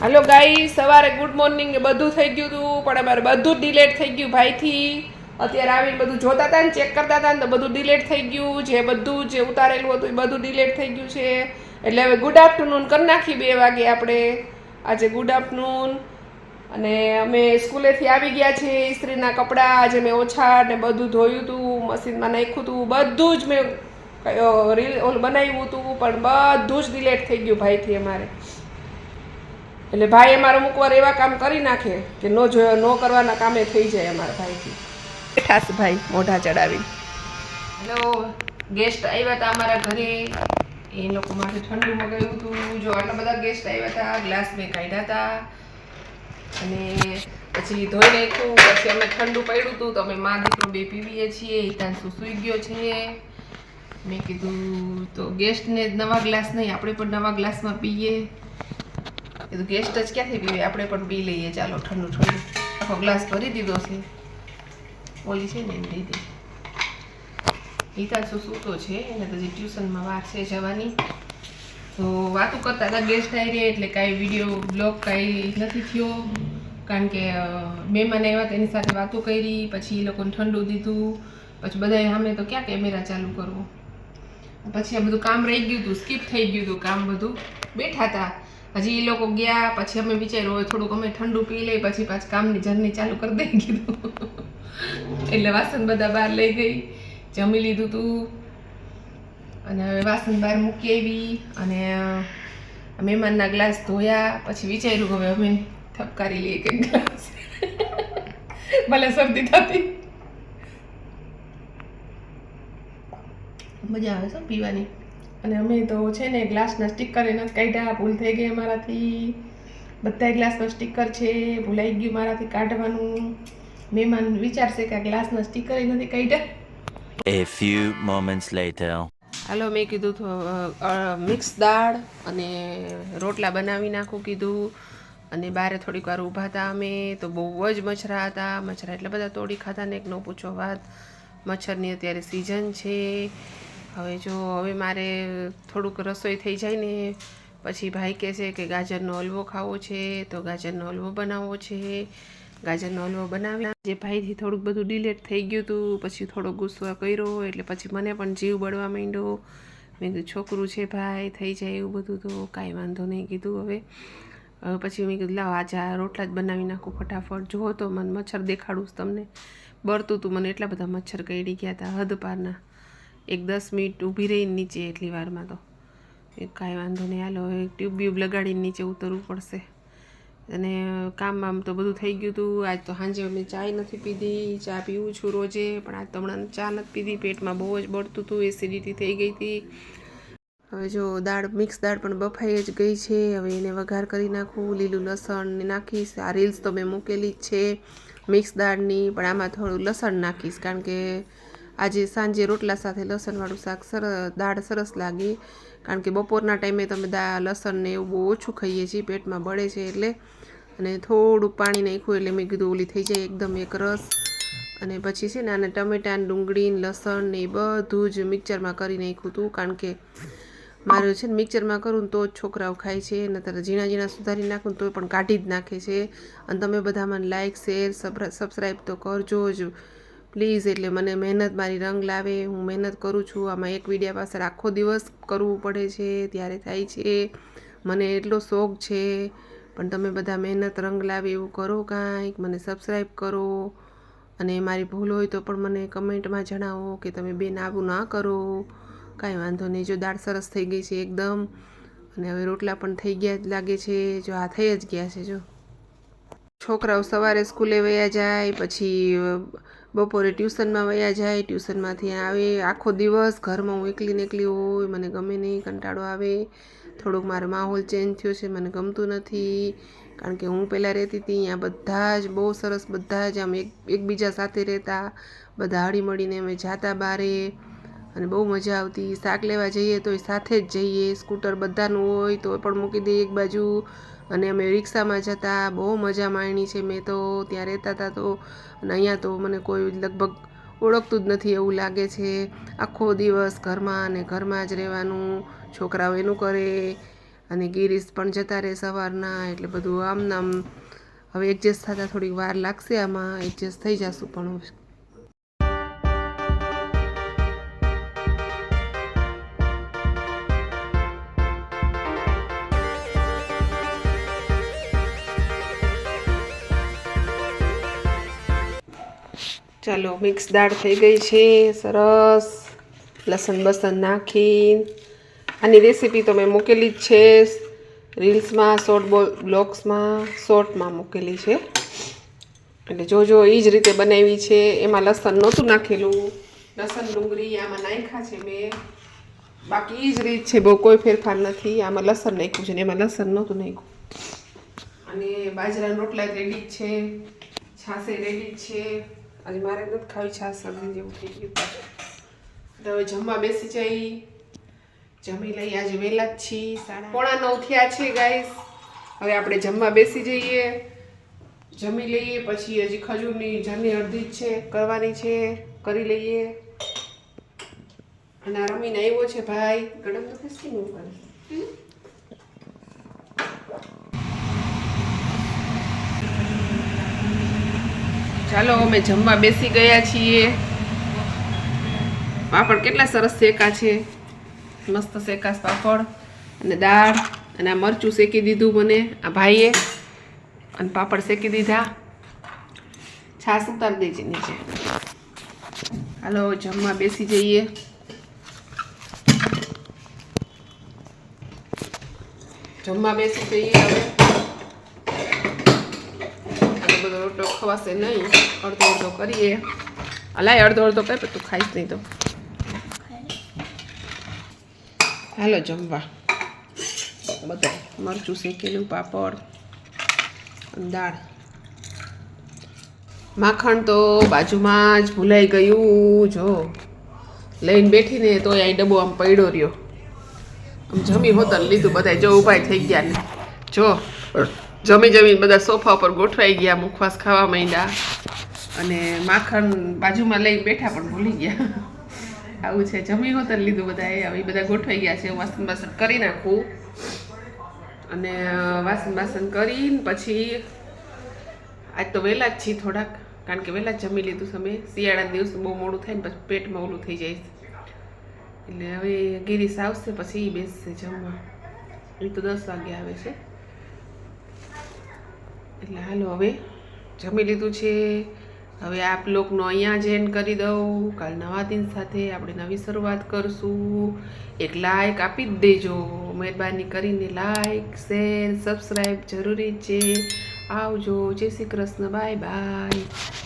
હાલો ગાઈ સવારે good morning ને બધું થઈ ગયું હતું પણ અમારે બધું ડિલેટ થઈ ગયું ભાઈથી. અત્યારે આવીને બધું જોતા હતા ને ચેક કરતા હતા ને, તો બધું ડિલેટ થઈ ગયું, જે બધું જે ઉતારેલું હતું એ બધું ડિલેટ થઈ ગયું છે. એટલે હવે ગુડ આફ્ટરનૂન કરી નાખી બે વાગે આપણે. આજે ગુડ આફ્ટરનૂન અને અમે સ્કૂલેથી આવી ગયા છે, ઇસ્ત્રીના કપડાં, આજે મેં ઓછા ને બધું ધોયું હતું મશીનમાં નાખ્યું હતું બધું જ મેં રીલ ઓલ બનાવ્યું હતું પણ બધું જ ડિલેટ થઈ ગયું ભાઈથી અમારે. એટલે ભાઈ અમારો મૂકવાર એવા કામ કરી નાખે કે નો જોયો નો કરવાના કામે થઈ જાય અમારા ભાઈથી બેઠા છે ભાઈ મોઢા ચડાવી. હેલો ગેસ્ટ આવ્યા હતા અમારા ઘરે. એ લોકો માટે ઠંડુ મગાવ્યું હતું. જો આટલા બધા ગેસ્ટ આવ્યા હતા ગ્લાસ મેં કાઢ્યા હતા. અને પછી ધોઈ નાખ્યું. પછી અમે ઠંડુ પડ્યું હતું તો અમે મા દીકરો બે પીવીએ છીએ. હિતાન સૂઈ ગયો છે. મેં કીધું તો ગેસ્ટને નવા ગ્લાસ નહીં આપણે પણ નવા ગ્લાસમાં પીએ. કીધું ગેસ્ટ જ ક્યાંથી પીવે? આપણે પણ પી લઈએ. ચાલો, ઠંડુ ઠંડુ. આખો ગ્લાસ ભરી દીધો છે. ઓલી છે ને એમ દીધી હિતાંશુ સૂતો છે? એને તો હજી ટ્યુશનમાં વાર છે જવાની. તો વાતું કરતા હતા ગેસ્ટ આવી રહ્યા એટલે કાંઈ વીડિયો બ્લોગ કાંઈ નથી થયો. કારણ કે મહેમાન આવ્યા તેની સાથે વાતો કરી, પછી એ લોકોને ઠંડુ દીધું. પછી બધાએ સામે તો ક્યાં કેમેરા ચાલુ કરવો? પછી આ બધું કામ રહી ગયું હતું સ્કીપ થઈ ગયું હતું કામ બધું. બેઠા હતા. હજી એ લોકો ગયા, પછી અમે વિચાર્યું હવે થોડુંક અમે ઠંડુ પી લઈ, પછી પાછું કામની જર્ની ચાલુ કરી દઈ કીધું એટલે વાસણ બધા બહાર લઈ ગઈ, જમી લીધું હતું અને હવે વાસણ બહાર મૂકી આવી અને મહેમાનના ગ્લાસ ધોયા, પછી વિચાર્યું હવે અમે થપકારી લઈએ કે ગ્લાસ. ભલે શરદી થતી. મજા આવે છે પીવાની. અને અમે તો છે ને ગ્લાસના સ્ટીકર એના જ કાઢ્યા ભૂલ થઈ ગઈ અમારાથી. બધા ગ્લાસમાં સ્ટીકર છે ભૂલાઈ ગયું મારાથી કાઢવાનું. મહેમાન વિચારશે કે આ ગ્લાસના સ્ટીકર નથી કાઢ્યા. A few moments later. હાલો મેં કીધું તો મિક્સ દાળ અને રોટલા બનાવી નાખું કીધું. અને બારે થોડીક વાર ઊભા હતા અમે તો બહુ જ મચ્છરા હતા. મચ્છરા એટલા બધા તોડી ખાતા ને એક ન પૂછો વાત. મચ્છરની અત્યારે સિઝન છે. હવે જો, હવે મારે થોડુંક રસોઈ થઈ જાય ને, પછી ભાઈ કહે છે કે ગાજરનો હલવો ખાવો છે, તો ગાજરનો હલવો બનાવવો છે. ગાજરનો હલવો બનાવ્યા. જે ભાઈથી થોડુંક બધું ડિલેટ થઈ ગયું હતું પછી થોડો ગુસ્સો કર્યો એટલે પછી મને પણ જીવ બળવા માંડ્યો. મેં કીધું, છોકરું છે ભાઈ, થઈ જાય એવું બધું. તો કાંઈ વાંધો નહીં કીધું હવે. હવે પછી મેં કીધું, લાવ, આજે આ રોટલા જ બનાવી નાખું ફટાફટ. જુઓ તો મને મચ્છર દેખાડું તમને. બળતું હતું મને એટલા બધા મચ્છર કરડી ગયા હતા હદ પારના. એક દસ મિનિટ ઊભી રહીને નીચે એટલી વારમાં તો. એ કાંઈ વાંધો નહીં, હાલો, હવે ટ્યુબ બ્યુબ લગાડીને નીચે ઉતરવું પડશે. અને કામ આમ તો બધું થઈ ગયું હતું આજ તો સાંજે મેં ચાય નથી પીધી, ચા પીવું છું રોજે, પણ આજ તો હમણાં ચા નથી પીધી, પેટમાં બહુ જ બળતું હતું એસિડિટી થઈ ગઈ હતી. હવે જો દાળ મિક્સ દાળ પણ બફાઈ જ ગઈ છે. હવે એને વઘાર કરી નાખું, લીલું લસણ નાખીશ. આ રીલ્સ તો મેં મૂકેલી જ છે મિક્સ દાળની, પણ આમાં થોડું લસણ નાખીશ, કારણ કે આજે સાંજે રોટલા સાથે લસણવાળું શાક સરસ દાળ સરસ લાગે. કારણ કે બપોરના ટાઈમે તમે દા, લસણ ને એવું બહુ ઓછું ખાઈએ છીએ, પેટમાં બળે છે એટલે. અને થોડું પાણી નાખ્યું એટલે મેં કીધું ઓલી થઈ જાય એકદમ એક રસ. અને પછી છે ને આને ટમેટાં ડુંગળી લસણ ને એ બધું જ મિક્સરમાં કરી નાખ્યું હતું કારણ કે મારે છે ને મિક્સરમાં કરું ને તો જ છોકરાઓ ખાય છે. નતર ઝીણા ઝીણા સુધારી નાખું તો પણ કાઢી જ નાખે છે. અને તમે બધા મને લાઇક શેર સબસ્ક્રાઈબ તો કરજો જ. પ્લીઝ એટલે મને મહેનત મારી રંગ લાવે, હું મહેનત કરું છું. આમાં એક વિડીયા પાછળ આખો દિવસ કરવું પડે છે, ત્યારે થાય છે. મને એટલો શોખ છે. પણ તમે બધા મહેનત રંગ લાવે એવું કરો કાંઈક, મને સબસ્ક્રાઈબ કરો. અને મારી ભૂલ હોય તો પણ મને કમેન્ટમાં જણાવો કે તમે બેન આવું ના કરો. કાંઈ વાંધો નહીં, જો દાળ સરસ થઈ ગઈ છે એકદમ. અને હવે રોટલા પણ થઈ ગયા જ લાગે છે. જો આ થઈ જ ગયા છે, જો. છોકરાઓ સવારે સ્કૂલે વયા જાય, પછી બપોરે ટ્યુશનમાં વયા જાય, ટ્યુશનમાંથી આવે, આખો દિવસ ઘરમાં હું એકલી એકલી હોય, મને ગમે નહીં, કંટાળો આવે. થોડોક મારો માહોલ ચેન્જ થયો છે, મને ગમતું નથી. કારણ કે હું પહેલાં રહેતી હતી, અહીંયા બધા જ, બહુ સરસ બધા જ આમ એક, એકબીજા સાથે રહેતા. બધા હળી મળીને અમે જાતા બારે અને બહુ મજા આવતી. શાક લેવા જઈએ તો એ સાથે જ જઈએ. સ્કૂટર બધાનું હોય તો પણ મૂકી દઈએ એક બાજુ. અને અમે રિક્ષામાં જતા, બહુ મજા માણી છે. મેં તો ત્યાં રહેતા હતા તો, અને અહીંયા તો મને કોઈ લગભગ ઓળખતું જ નથી એવું લાગે છે. આખો દિવસ ઘરમાં અને ઘરમાં જ રહેવાનું, છોકરાઓ એનું કરે, અને ગિરીશ પણ જતા રહે સવારના, એટલે બધું આમ નામ હવે એડજસ્ટ થતાં થોડીક વાર લાગશે આમાં એડજસ્ટ થઈ જશું પણ ચાલો, મિક્સ દાળ થઈ ગઈ છે, સરસ. લસણ બસણ નાખી આની રેસીપી તો મેં મૂકેલી જ છે, રીલ્સમાં, શોર્ટ બ્લોગ્સમાં, શોર્ટમાં મૂકેલી છે. એટલે જોજો એ જ રીતે બનાવી છે. એમાં લસણ નહોતું નાખેલું. લસણ, ડુંગળી આમાં નાખ્યા છે મેં. બાકી એ જ રીત છે, બહુ કોઈ ફેરફાર નથી. આમાં લસણ નાખ્યું છે ને એમાં લસણ નહોતું નાખ્યું. અને બાજરાના રોટલા રેડી છે, છાશે રેડી છે. આજે મારે નથી ખાવી છાશ શરદી જેવું થઈ ગયું. તો હવે જમવા બેસી જઈ. જમી લઈ આજે વહેલા જ છીએ. સાડા પોણા નવ થયા છે ગાઈસ હવે આપણે જમવા બેસી જઈએ. જમી લઈએ, પછી હજી ખજૂરની જર્ની અડધી જ છે, કરવાની છે, કરી લઈએ. અને આ રમીને આવ્યો છે ભાઈ. ગરમ નથી સ્કીન ઉપર ચાલો, અમે જમવા બેસી ગયા છીએ. પાપડ કેટલા સરસ શેકા છે. મસ્ત શેકાશ પાપડ અને દાળ અને આ મરચું શેકી દીધું મને, આ ભાઈએ. અને પાપડ શેકી દીધા. છાશ ઉતારી દેજે નીચે. હાલો, જમવા બેસી જઈએ. જમવા બેસી જઈએ હવે. બધો રોટલો ખવાશે નહીં. અડધો અડધો કરીએ. અલાય અડધો અડધો કહે પણ તું ખાઈશ નહીં તો. હાલો જમવા. બધા મરચું શેકેલું, પાપડ દાળ. માખણ તો બાજુમાં જ ભૂલાઈ ગયું, જો. લઈને બેઠીને તોય અહીં ડબ્બો આમ પડ્યો રહ્યો. આમ જમી હોતલ લીધું બધા જો ઊભા થઈ ગયા ને. જો. જમી જમીને બધા સોફા ઉપર ગોઠવાઈ ગયા, મુખવાસ ખાવા માંડ્યા અને માખણ બાજુમાં લઈને બેઠા પણ ભૂલી ગયા. આવું છે. જમી હોતન લીધું બધા હવે બધા ગોઠવાઈ ગયા છે. વાસણ બાસણ કરી નાખું અને વાસણ બાસણ કરીને પછી આજ તો વહેલા જ છીએ થોડાક, કારણ કે વહેલા જમી લીધું તમે શિયાળાના દિવસે બહુ મોડું થાય ને પછી પેટમાં ઓલું થઈ જાય. એટલે હવે ગિરીશ આવશે, પછી એ બેસશે જમવા. એ તો દસ વાગે આવે છે. એટલે હાલો હવે જમી લીધું છે. હવે આપ લોકનો અહીંયા જ કરી દઉં. કાલ નવા દિન સાથે આપણે નવી શરૂઆત કરશું. એક લાઇક આપી જ દેજો. મહેરબાની કરીને લાઇક શેર સબસ્ક્રાઈબ જરૂરી છે. આવજો. જય શ્રી કૃષ્ણ. Bye bye